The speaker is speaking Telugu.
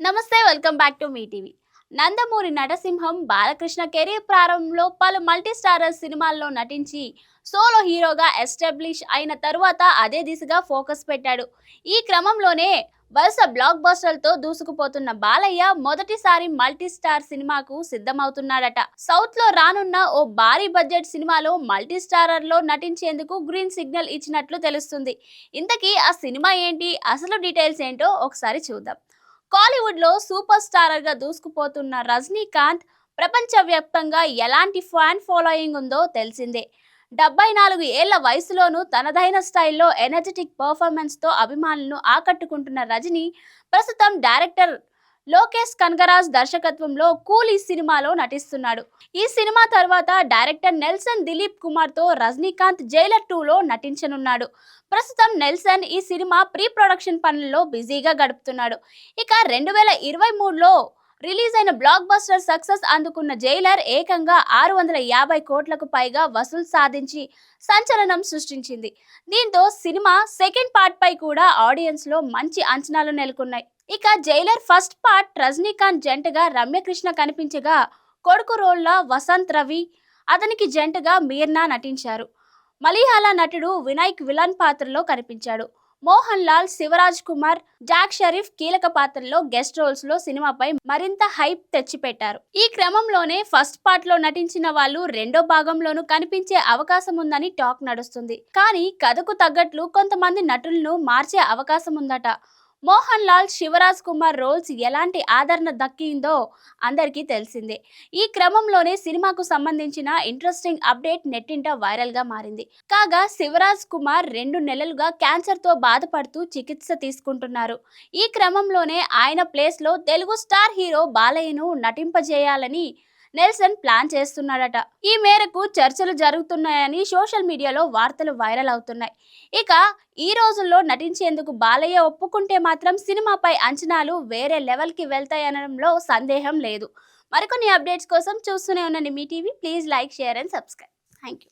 నమస్తే welcome back to me TV. Nandamuri నటసింహం బాలకృష్ణ కెరీర్ ప్రారంభంలో పలు మల్టీస్టారర్ సినిమాల్లో నటించి సోలో హీరోగా ఎస్టాబ్లిష్ అయిన తరువాత అదే దిశగా ఫోకస్ పెట్టాడు. ఈ క్రమంలోనే వరుస బ్లాక్ బస్టర్లతో దూసుకుపోతున్న బాలయ్య మొదటిసారి మల్టీ స్టార్ సినిమాకు సిద్ధమవుతున్నాడట. సౌత్లో రానున్న ఓ భారీ బడ్జెట్ సినిమాలో మల్టీస్టారర్లో నటించేందుకు గ్రీన్ సిగ్నల్ ఇచ్చినట్లు తెలుస్తుంది. ఇంతకీ ఆ సినిమా ఏంటి అసలు డీటెయిల్స్ ఏంటో ఒకసారి చూద్దాం. కాలీవుడ్లో సూపర్ స్టార్గా దూసుకుపోతున్న రజనీకాంత్ ప్రపంచవ్యాప్తంగా ఎలాంటి ఫ్యాన్ ఫాలోయింగ్ ఉందో తెలిసిందే. డెబ్బై నాలుగు ఏళ్ళ వయసులోనూ తనదైన స్టైల్లో ఎనర్జెటిక్ పర్ఫార్మెన్స్తో అభిమానులను ఆకట్టుకుంటున్న రజనీ ప్రస్తుతం డైరెక్టర్ లోకేష్ కనగరాజ్ దర్శకత్వంలో కూల్ ఈ సినిమాలో నటిస్తున్నాడు. ఈ సినిమా తర్వాత డైరెక్టర్ నెల్సన్ దిలీప్ కుమార్తో రజనీకాంత్ జైలర్ టూలో నటించనున్నాడు. ప్రస్తుతం నెల్సన్ ఈ సినిమా ప్రీ ప్రొడక్షన్ పనుల్లో బిజీగా గడుపుతున్నాడు. ఇక రెండు వేల ఇరవై మూడులో రిలీజ్ అయిన బ్లాక్ బస్టర్ సక్సెస్ అందుకున్న జైలర్ ఏకంగా ఆరు వందల యాభై కోట్లకు పైగా వసూలు సాధించి సంచలనం సృష్టించింది. దీంతో సినిమా సెకండ్ పార్ట్ పై కూడా ఆడియన్స్లో మంచి అంచనాలు నెలకొన్నాయి. ఇక జైలర్ ఫస్ట్ పార్ట్ రజనీకాంత్ జంటగా రమ్యకృష్ణ కనిపించగా కొడుకు రోల్లా వసంత్ రవి అతనికి జంటగా మీర్నా నటించారు. మలయాళ నటుడు వినాయక్ విలన్ పాత్రలో కనిపించాడు. మోహన్ లాల్ శివరాజ్ కుమార్ జాక్ షరీఫ్ కీలక పాత్రలో గెస్ట్ రోల్స్లో సినిమాపై మరింత హైప్ తెచ్చిపెట్టారు. ఈ క్రమంలోనే ఫస్ట్ పార్ట్లో నటించిన వాళ్ళు రెండో భాగంలోనూ కనిపించే అవకాశం ఉందని టాక్ నడుస్తుంది. కానీ కథకు తగ్గట్లు కొంతమంది నటులను మార్చే అవకాశం ఉందట. మోహన్ లాల్ శివరాజ్ కుమార్ రోల్స్ ఎలాంటి ఆదరణ దక్కిందో అందరికీ తెలిసిందే. ఈ క్రమంలోనే సినిమాకు సంబంధించిన ఇంట్రెస్టింగ్ అప్డేట్ నెట్టింట వైరల్గా మారింది. కాగా శివరాజ్ కుమార్ రెండు నెలలుగా క్యాన్సర్తో బాధపడుతూ చికిత్స తీసుకుంటున్నారు. ఈ క్రమంలోనే ఆయన ప్లేస్లో తెలుగు స్టార్ హీరో బాలయ్యను నటింపజేయాలని నెల్సన్ ప్లాన్ చేస్తున్నాడట. ఈ మేరకు చర్చలు జరుగుతున్నాయని సోషల్ మీడియాలో వార్తలు వైరల్ అవుతున్నాయి. ఇక ఈ రోజుల్లో నటించేందుకు బాలయ్య ఒప్పుకుంటే మాత్రం సినిమాపై అంచనాలు వేరే లెవెల్కి వెళ్తాయనడంలో సందేహం లేదు. మరికొన్ని అప్డేట్స్ కోసం చూస్తూనే ఉండండి Mee TV. Please like share and subscribe. Thank you